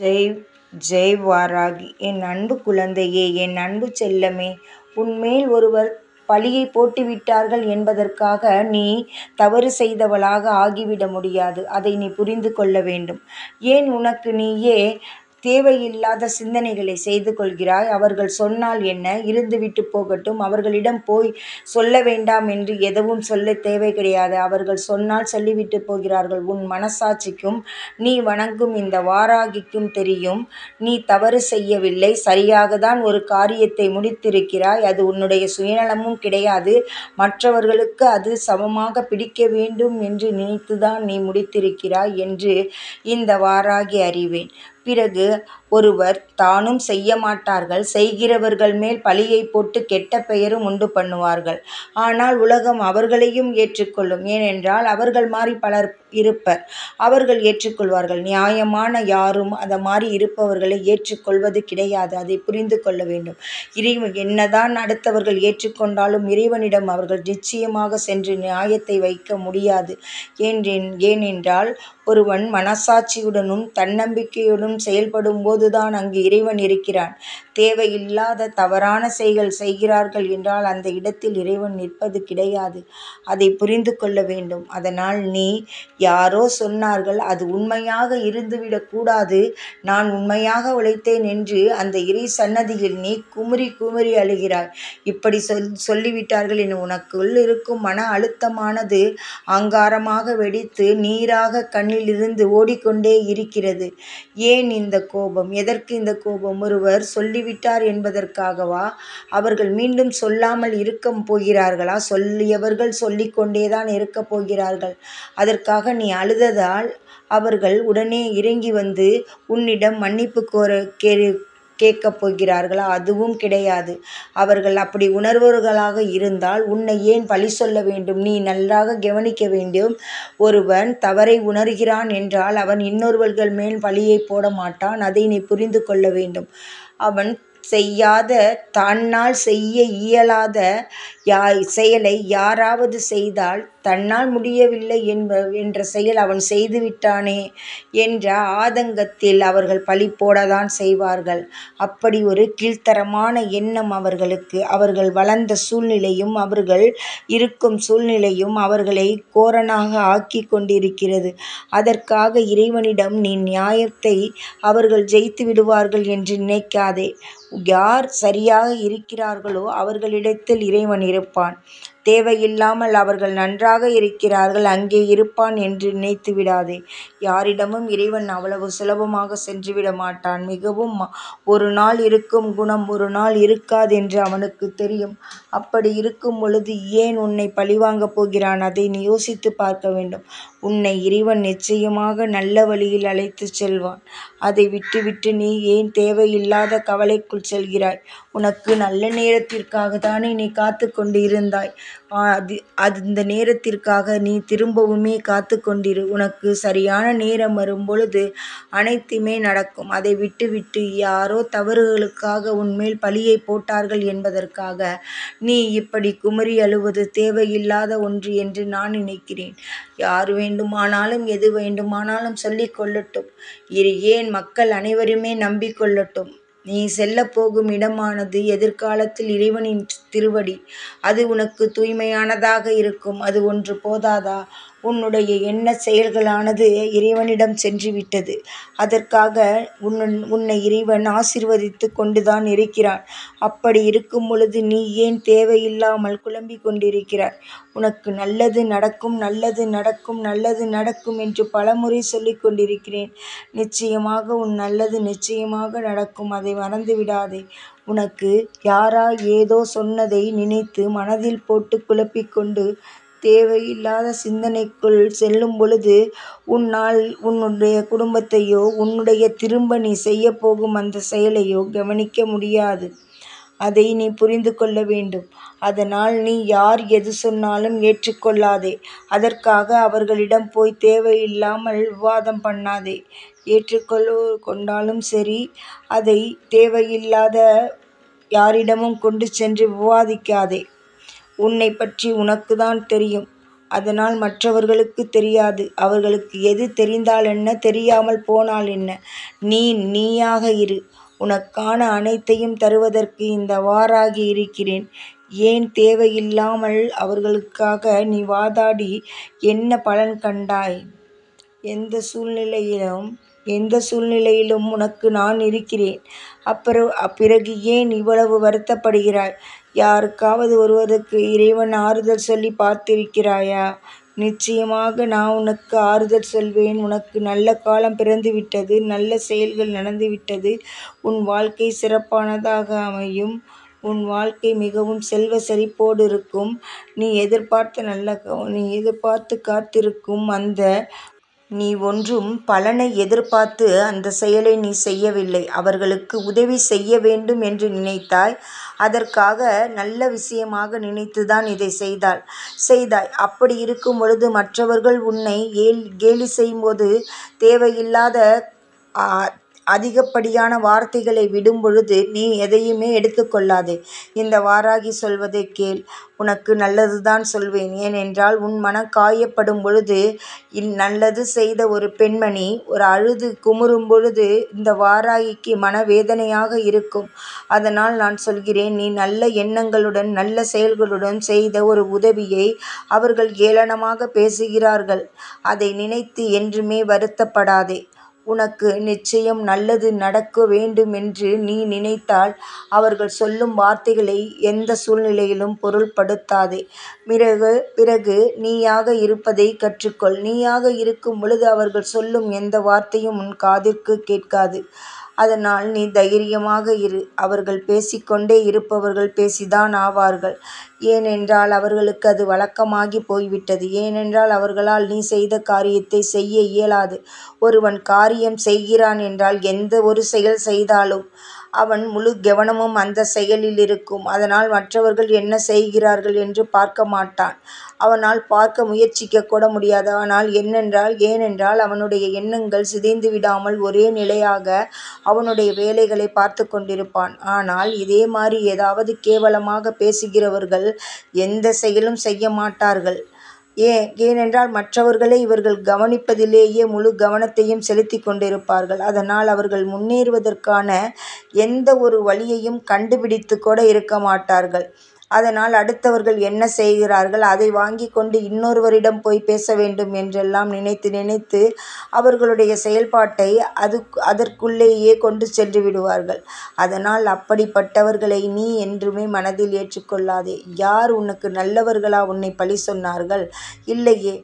ஜெய் ஜெய் வாராகி. என் அன்பு குழந்தையே என் அன்பு செல்லமே உன்மேல் ஒருவர் பழியை போட்டுவிட்டார்கள் என்பதற்காக நீ தவறு செய்தவளாக ஆகிவிட முடியாது. அதை நீ புரிந்து கொள்ள வேண்டும். ஏன் உனக்கு நீயே தேவையில்லாத சிந்தனைகளை செய்து கொள்கிறாய். அவர்கள் சொன்னால் என்ன? இருந்துவிட்டு போகட்டும். அவர்களிடம் போய் சொல்ல வேண்டாம் என்று எதுவும் சொல்ல தேவை கிடையாது. அவர்கள் சொன்னால் சொல்லிவிட்டு போகிறார்கள். உன் மனசாட்சிக்கும் நீ வணங்கும் இந்த வாராகிக்கும் தெரியும். நீ தவறு செய்யவில்லை. சரியாக தான் ஒரு காரியத்தை முடித்திருக்கிறாய். அது உன்னுடைய சுயநலமும் கிடையாது. மற்றவர்களுக்கு அது சமமாக பிடிக்க வேண்டும் என்று நினைத்துதான் நீ முடித்திருக்கிறாய் என்று இந்த வாராகி அறிவேன். பிறகு ஒருவர் தானும் செய்ய மாட்டார்கள் செய்கிறவர்கள் மேல் பழியை போட்டு கெட்ட பெயரும் உண்டு பண்ணுவார்கள். ஆனால் உலகம் அவர்களையும் ஏற்றுக்கொள்ளும். ஏனென்றால் அவர்கள் மாறி பலர் இருப்பர் அவர்கள் ஏற்றுக்கொள்வார்கள். நியாயமான யாரும் அதை மாதிரி இருப்பவர்களை ஏற்றுக்கொள்வது கிடையாது. அதை புரிந்து கொள்ள வேண்டும். இறைவன் என்னதான் அடுத்தவர்கள் ஏற்றுக்கொண்டாலும் இறைவனிடம் அவர்கள் நிச்சயமாக சென்று நியாயத்தை வைக்க முடியாது. ஏன்றேன் ஏனென்றால் ஒருவன் மனசாட்சியுடனும் தன்னம்பிக்கையுடன் செயல்படும் போதுதான் அங்கு இறைவன் இருக்கிறான். தேவையில்லாத தவறான செயல் செய்கிறார்கள் என்றால் அந்த இடத்தில் இறைவன் நிற்பது கிடையாது. அதை புரிந்து கொள்ள வேண்டும். அதனால் நீ யாரோ சொன்னார்கள் அது உண்மையாக இருந்துவிடக்கூடாது நான் உண்மையாக உழைத்தேன் என்று அந்த இறை சன்னதியில் நீ குமுறி குமுறி அழுகிறாய். இப்படி சொல் சொல்லிவிட்டார்கள் என உனக்குள் இருக்கும் மன அழுத்தமானது அங்காரமாக வெடித்து நீராக கண்ணில் கண்ணிலிருந்து ஓடிக்கொண்டே இருக்கிறது. ஏன் இந்த கோபம்? எதற்கு இந்த கோபம்? ஒருவர் சொல்லிவிட்டார் என்பதற்காகவா? அவர்கள் மீண்டும் சொல்லாமல் இருக்க போகிறார்களா? சொல்லியவர்கள் சொல்லிக்கொண்டேதான் இருக்கப் போகிறார்கள். அதற்காக நீ அழுததால் அவர்கள் உடனே இறங்கி வந்து உன்னிடம் மன்னிப்பு கோர கே கேட்கப் போகிறார்களா? அதுவும் கிடையாது. அவர்கள் அப்படி உணர்வர்களாக இருந்தால் உன்னை ஏன் பழி சொல்ல வேண்டும்? நீ நன்றாக கவனிக்க வேண்டும். ஒருவன் தவறை உணர்கிறான் என்றால் அவன் இன்னொருவர்கள் மேல் பழியை போட மாட்டான். அதை நீ புரிந்து கொள்ள வேண்டும். அவன் செய்யாத தன்னால் செய்ய இயலாத யா செயலை யாராவது செய்தால் தன்னால் முடியவில்லை என்ப என்ற செயல் அவன் செய்துவிட்டானே என்ற ஆதங்கத்தில் அவர்கள் பழி போடத்தான் செய்வார்கள். அப்படி ஒரு கீழ்த்தரமான எண்ணம் அவர்களுக்கு அவர்கள் வளர்ந்த சூழ்நிலையும் அவர்கள் இருக்கும் சூழ்நிலையும் அவர்களை கோரனாக ஆக்கி கொண்டிருக்கிறது. அதற்காக இறைவனிடம் நீ நியாயத்தை அவர்கள் ஜெயித்து விடுவார்கள் என்று நினைக்காதே. யார் சரியாக இருக்கிறார்களோ அவர்களிடத்தில் இறைவன் இருப்பான். தேவையில்லாமல் அவர்கள் நன்றாக இருக்கிறார்கள். அங்கே இருப்பான் என்று நினைத்து விடாதே. யாரிடமும் இறைவன் அவ்வளவு சுலபமாக சென்றுவிட மாட்டான். மிகவும் ஒரு நாள் இருக்கும் குணம் ஒரு நாள் இருக்காது என்று அவனுக்கு தெரியும். அப்படி இருக்கும் பொழுது ஏன் உன்னை பழிவாங்கப் போகிறான்? அதை நீ யோசித்து பார்க்க வேண்டும். உன்னை இறைவன் நிச்சயமாக நல்ல வழியில் அழைத்துச் செல்வான். அதை விட்டுவிட்டு நீ ஏன் தேவையில்லாத கவலைக்குள் செல்கிறாய்? உனக்கு நல்ல நேரத்திற்காக தானே நீ காத்து கொண்டிருந்தாய். அது அது இந்த நேரத்திற்காக நீ திரும்பவுமே காத்து கொண்டிரு. உனக்கு சரியான நேரம் வரும் பொழுது அனைத்துமே நடக்கும். அதை விட்டுவிட்டு யாரோ தவறுகளுக்காக உன்மேல் பழியை போட்டார்கள் என்பதற்காக நீ இப்படி குமரி அழுவது தேவையில்லாத ஒன்று என்று நான் நினைக்கிறேன். யார் வேண்டுமானாலும் எது வேண்டுமானாலும் சொல்லிக் கொள்ளட்டும். இரு ஏன் மக்கள் அனைவருமே நம்பிக்கொள்ளட்டும் நீ செல்ல போகும் இடமானது எதிர்காலத்தில் இறைவனின் திருவடி. அது உனக்கு தூய்மையானதாக இருக்கும். அது ஒன்று போதாதா? உன்னுடைய எண்ண செயல்களானது இறைவனிடம் சென்று விட்டது அதற்காக உன் உன்னை இறைவன் ஆசிர்வதித்து கொண்டுதான் இருக்கிறான். அப்படி இருக்கும் பொழுது நீ ஏன் தேவையில்லாமல் குழம்பிக் கொண்டிருக்கிறாய்? உனக்கு நல்லது நடக்கும் நல்லது நடக்கும் நல்லது நடக்கும் என்று பலமுறை சொல்லி கொண்டிருக்கிறேன். நிச்சயமாக உன் நல்லது நிச்சயமாக நடக்கும். அதை மறந்து விடாதே. உனக்கு யாரா ஏதோ சொன்னதை நினைத்து மனதில் போட்டு குழப்பிக்கொண்டு தேவையில்லாத சிந்தனைக்குள் செல்லும் பொழுது உன்னால் உன்னுடைய குடும்பத்தையோ உன்னுடைய திரும்ப நீ செய்யப் போகும் அந்த செயலையோ கவனிக்க முடியாது. அதை நீ புரிந்து கொள்ள வேண்டும். அதனால் நீ யார் எது சொன்னாலும் ஏற்றுக்கொள்ளாதே. அதற்காக அவர்களிடம் போய் தேவையில்லாமல் விவாதம் பண்ணாதே. ஏற்றுக்கொள்ள கொண்டாலும் சரி அதை தேவையில்லாத யாரிடமும் கொண்டு சென்று விவாதிக்காதே. உன்னை பற்றி உனக்கு தான் தெரியும் அதனால் மற்றவர்களுக்கு தெரியாது. அவர்களுக்கு எது தெரிந்தால் என்ன தெரியாமல் போனால் என்ன? நீ நீயாக இரு. உனக்கான அனைத்தையும் தருவதற்கு இந்த வாராகி இருக்கிறேன். ஏன் தேவையில்லாமல் அவர்களுக்காக நீ வாதாடி என்ன பலன் கண்டாய்? எந்த சூழ்நிலையிலும் எந்த சூழ்நிலையிலும் உனக்கு நான் இருக்கிறேன். பிறகு ஏன் இவ்வளவு வருத்தப்படுகிறாய்? யாருக்காவது ஒருவருக்கு இறைவன் ஆறுதல் சொல்லி பார்த்திருக்கிறாயா? நிச்சயமாக நான் உனக்கு ஆறுதல் சொல்வேன். உனக்கு நல்ல காலம் பிறந்துவிட்டது. நல்ல செயல்கள் நடந்துவிட்டது. உன் வாழ்க்கை சிறப்பானதாக அமையும். உன் வாழ்க்கை மிகவும் செல்வ செழிப்போடிருக்கும். நீ எதிர்பார்த்த நல்ல நீ எதிர்பார்த்து காத்திருக்கும் அந்த நீ ஒன்றும் பலனை எதிர்பார்த்து அந்தச் செயலை நீ செய்யவில்லை. அவர்களுக்கு உதவி செய்ய வேண்டும் என்று நினைத்தாய். அதற்காக நல்ல விஷயமாக நினைத்துதான் இதை செய்தாள் செய்தாய். அப்படியிருக்கும் பொழுது மற்றவர்கள் உன்னை ஏல் கேலி செய்யும்போது தேவையில்லாத அதிகப்படியான வார்த்தைகளை விடும்பொழுது நீ எதையுமே எடுத்துக்கொள்ளாதே இந்த வாராகி சொல்வதைக் கேள். உனக்கு நல்லதுதான் சொல்வேன். ஏனென்றால் உன் மனம் காயப்படும் பொழுது நல்லது செய்த ஒரு பெண்மணி ஒரு அழுது குமுறும் பொழுது இந்த வாராகிக்கு மனவேதனையாக இருக்கும். அதனால் நான் சொல்கிறேன் நீ நல்ல எண்ணங்களுடன் நல்ல செயல்களுடன் செய்த ஒரு உதவியை அவர்கள் ஏளனமாக பேசுகிறார்கள். அதை நினைத்து என்றுமே வருத்தப்படாதே. உனக்கு நிச்சயம் நல்லது நடக்க வேண்டுமென்று நீ நினைத்தால் அவர்கள் சொல்லும் வார்த்தைகளை எந்த சூழ்நிலையிலும் பொருட்படுத்தாதே. பிறகு பிறகு நீயாக இருப்பதை கற்றுக்கொள். நீயாக இருக்கும் பொழுது அவர்கள் சொல்லும் எந்த வார்த்தையும் உன் காதிற்குக் கேட்காது. அதனால் நீ தைரியமாக இரு. அவர்கள் பேசிக்கொண்டே இருப்பவர்கள் பேசிதான் ஆவார்கள். ஏனென்றால் அவர்களுக்கு அது வழக்கமாகிப் போய்விட்டது. ஏனென்றால் அவர்களால் நீ செய்த காரியத்தை செய்ய இயலாது. ஒருவன் காரியம் செய்கிறான் என்றால் எந்த ஒரு செயல் செய்தாலும் அவன் முழு கவனமும் அந்த செயலில் இருக்கும் அதனால் மற்றவர்கள் என்ன செய்கிறார்கள் என்று பார்க்க மாட்டான். அவனால் பார்க்க முயற்சிக்க கூட முடியாது. ஏனென்றால் அவனுடைய எண்ணங்கள் சிதைந்து விடாமல் ஒரே நிலையாக அவனுடைய வேலைகளை பார்த்து கொண்டிருப்பான். ஆனால் இதே மாதிரி ஏதாவது கேவலமாக பேசுகிறவர்கள் எந்த செயலும் செய்ய மாட்டார்கள். ஏன் ஏனென்றால் மற்றவர்களை இவர்கள் கவனிப்பதிலேயே முழு கவனத்தையும் செலுத்திக் கொண்டிருப்பார்கள். அதனால் அவர்கள் முன்னேறுவதற்கான எந்த ஒரு வழியையும் கண்டுபிடித்து கூட இருக்க மாட்டார்கள். அதனால் அடுத்தவர்கள் என்ன செய்கிறார்கள் அதை வாங்கி கொண்டு இன்னொருவரிடம் போய் பேச வேண்டும் என்றெல்லாம் நினைத்து நினைத்து அவர்களுடைய செயல்பாட்டை அதற்குள்ளேயே கொண்டு சென்று விடுவார்கள் அதனால் அப்படிப்பட்டவர்களை நீ என்றுமே மனதில் ஏற்றுக்கொள்ளாதே யார் உனக்கு நல்லவர்களா உன்னை பழி சொன்னார்கள்? இல்லையே.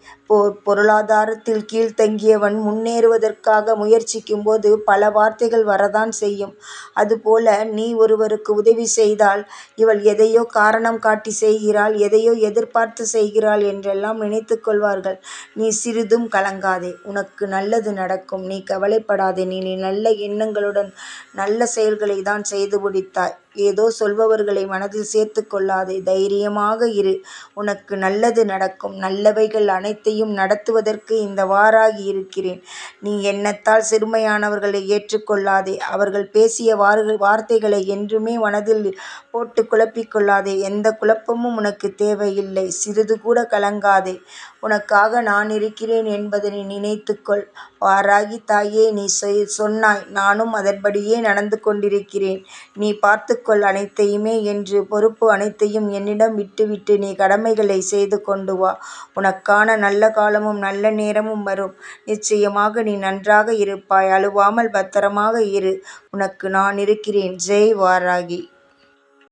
பொருளாதாரத்தில் கீழ்த்தங்கியவன் முன்னேறுவதற்காக முயற்சிக்கும்போது பல வார்த்தைகள் வரதான் செய்யும். அதுபோல நீ ஒருவருக்கு உதவி செய்தால் இவள் எதையோ காரணம் காட்டி செய்கிறாள் எதையோ எதிர்பார்த்து செய்கிறாள் என்றெல்லாம் நினைத்து கொள்வார்கள். நீ சிறிதும் கலங்காதே. உனக்கு நல்லது நடக்கும். நீ கவலைப்படாதே. நீ நல்ல எண்ணங்களுடன் நல்ல செயல்களை தான் செய்து முடித்தாய். ஏதோ சொல்பவர்களை மனதில் சேர்த்து கொள்ளாதே. தைரியமாக இரு. உனக்கு நல்லது நடக்கும். நல்லவைகள் அனைத்தையும் நடத்துவதற்கு இந்த வாராகி இருக்கிறேன். நீ எண்ணத்தால் சிறுமையானவர்களை ஏற்றுக்கொள்ளாதே அவர்கள் பேசிய வார்த்தைகளை என்றுமே மனதில் போட்டுக் குழப்பிக்கொள்ளாதே எந்த குழப்பமும் உனக்கு தேவையில்லை. சிறிது கூட கலங்காதே. உனக்காக நான் இருக்கிறேன் என்பதனை நினைத்துக்கொள் வாராகி தாயே நீ சொன்னாய். நானும் அதன்படியே நடந்து கொண்டிருக்கிறேன். நீ பார்த்துக்கொள் அனைத்தையுமே என்று பொறுப்பு அனைத்தையும் என்னிடம் விட்டுவிட்டு நீ கடமைகளை செய்து கொண்டு வா. உனக்கான நல்ல காலமும் நல்ல நேரமும் வரும். நிச்சயமாக நீ நன்றாக இருப்பாய். அழுவாமல் பத்திரமாக இரு. உனக்கு நான் இருக்கிறேன். ஜெய் வாராகி.